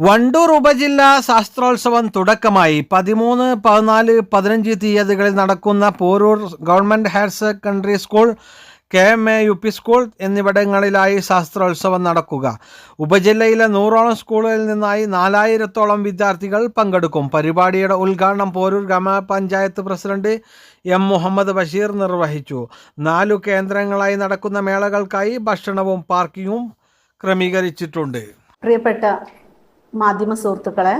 വണ്ടൂർ ഉപജില്ലാ ശാസ്ത്രോത്സവം തുടക്കമായി. പതിമൂന്ന് പതിനാല് പതിനഞ്ച് തീയതികളിൽ നടക്കുന്ന Poroor government higher secondary school K M A U P school എന്നിവിടങ്ങളിലായി ശാസ്ത്രോത്സവം നടക്കുക. ഉപജില്ലയിലെ നൂറോളം സ്കൂളുകളിൽ നിന്നായി നാലായിരത്തോളം വിദ്യാർത്ഥികൾ പങ്കെടുക്കും. പരിപാടിയുടെ ഉദ്ഘാടനം പോരൂർ ഗ്രാമപഞ്ചായത്ത് പ്രസിഡന്റ് എം മുഹമ്മദ് ബഷീർ നിർവഹിച്ചു. നാലു കേന്ദ്രങ്ങളായി നടക്കുന്ന മേളകൾക്കായി ഭക്ഷണവും പാർക്കിങ്ങും ക്രമീകരിച്ചിട്ടുണ്ട്. പ്രിയപ്പെട്ട മാധ്യമ സുഹൃത്തുക്കളെ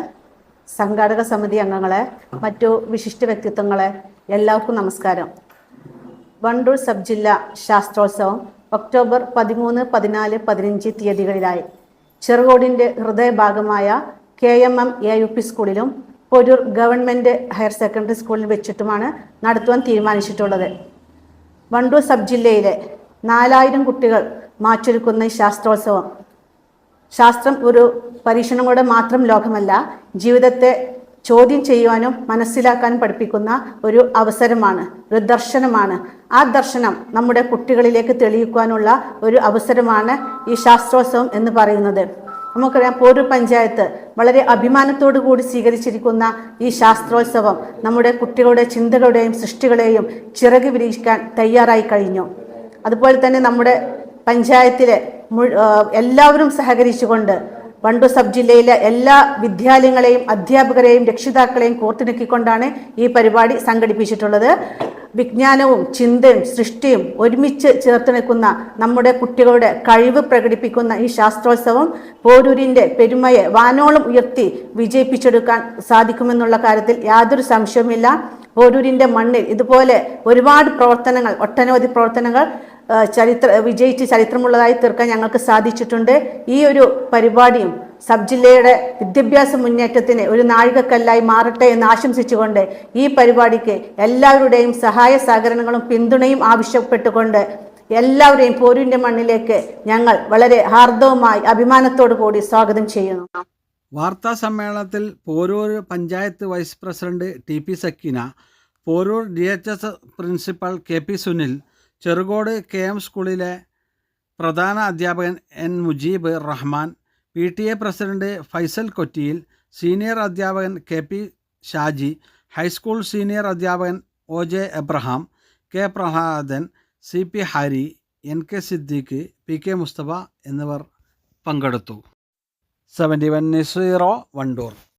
സംഘാടക സമിതി അംഗങ്ങളെ മറ്റു വിശിഷ്ട വ്യക്തിത്വങ്ങളെ എല്ലാവർക്കും നമസ്കാരം. വണ്ടൂർ സബ് ജില്ലാ ശാസ്ത്രോത്സവം ഒക്ടോബർ പതിമൂന്ന് പതിനാല് പതിനഞ്ച് തീയതികളിലായി ചെറുകോടിന്റെ ഹൃദയഭാഗമായ K M M A U P സ്കൂളിലും പൊരൂർ ഗവൺമെന്റ് ഹയർ സെക്കൻഡറി സ്കൂളിൽ വെച്ചിട്ടുമാണ് നടത്തുവാൻ തീരുമാനിച്ചിട്ടുള്ളത്. വണ്ടൂർ സബ് ജില്ലയിലെ നാലായിരം കുട്ടികൾ മാറ്റൊരുക്കുന്ന ശാസ്ത്രോത്സവം ശാസ്ത്രം ഒരു പരീക്ഷണം കൂടെ മാത്രം ലോകമല്ല ജീവിതത്തെ ചോദ്യം ചെയ്യുവാനും മനസ്സിലാക്കാനും പഠിപ്പിക്കുന്ന ഒരു അവസരമാണ് ഒരു ദർശനമാണ്. ആ ദർശനം നമ്മുടെ കുട്ടികളിലേക്ക് തെളിയിക്കുവാനുള്ള ഒരു അവസരമാണ് ഈ ശാസ്ത്രോത്സവം എന്ന് പറയുന്നത്. നമുക്കറിയാം പോരൂർ പഞ്ചായത്ത് വളരെ അഭിമാനത്തോടു കൂടി സ്വീകരിച്ചിരിക്കുന്ന ഈ ശാസ്ത്രോത്സവം നമ്മുടെ കുട്ടികളുടെ ചിന്തകളുടെയും സൃഷ്ടികളെയും ചിറക് വിരിയിക്കാൻ തയ്യാറായി കഴിഞ്ഞു. അതുപോലെ തന്നെ നമ്മുടെ പഞ്ചായത്തിലെ എല്ലാവരും സഹകരിച്ചുകൊണ്ട് വണ്ടൂർ സബ് ജില്ലയിലെ എല്ലാ വിദ്യാലയങ്ങളെയും അധ്യാപകരെയും രക്ഷിതാക്കളെയും കോർത്തിണക്കിക്കൊണ്ടാണ് ഈ പരിപാടി സംഘടിപ്പിച്ചിട്ടുള്ളത്. വിജ്ഞാനവും ചിന്തയും സൃഷ്ടിയും ഒരുമിച്ച് ചേർത്ത് നിൽക്കുന്ന നമ്മുടെ കുട്ടികളുടെ കഴിവ് പ്രകടിപ്പിക്കുന്ന ഈ ശാസ്ത്രോത്സവം പോരൂരിന്റെ പെരുമയെ വാനോളം ഉയർത്തി വിജയിപ്പിച്ചെടുക്കാൻ സാധിക്കുമെന്നുള്ള കാര്യത്തിൽ യാതൊരു സംശയവുമില്ല. പോരൂരിന്റെ മണ്ണിൽ ഇതുപോലെ ഒരുപാട് പ്രവർത്തനങ്ങൾ ഒട്ടനവധി പ്രവർത്തനങ്ങൾ ചരിത്ര വിജയിച്ച് ചരിത്രമുള്ളതായി തീർക്കാൻ ഞങ്ങൾക്ക് സാധിച്ചിട്ടുണ്ട്. ഈ ഒരു പരിപാടിയും സബ് ജില്ലയുടെ വിദ്യാഭ്യാസ മുന്നേറ്റത്തിന് ഒരു നാഴികക്കല്ലായി മാറട്ടെ എന്ന് ആശംസിച്ചുകൊണ്ട് ഈ പരിപാടിക്ക് എല്ലാവരുടെയും സഹായ സഹകരണങ്ങളും പിന്തുണയും ആവശ്യപ്പെട്ടുകൊണ്ട് എല്ലാവരെയും പോരൂരിന്റെ മണ്ണിലേക്ക് ഞങ്ങൾ വളരെ ഹാർദവുമായി അഭിമാനത്തോടു കൂടി സ്വാഗതം ചെയ്യുന്നു. വാർത്താ സമ്മേളനത്തിൽ Poroor panchayat vice president T P Sakeena Poroor D H S principal K P Sunil Cherukode K M സ്കൂളിലെ പ്രധാന അധ്യാപകൻ N Mujeeb Rahman P T A president Faisal Kottiyil senior അധ്യാപകൻ K P Shaji high school senior അധ്യാപകൻ O J Abraham K Prahladan C P Hari N K Siddique P K Mustafa എന്നിവർ പങ്കെടുത്തു. Seventy one zero Wandoor.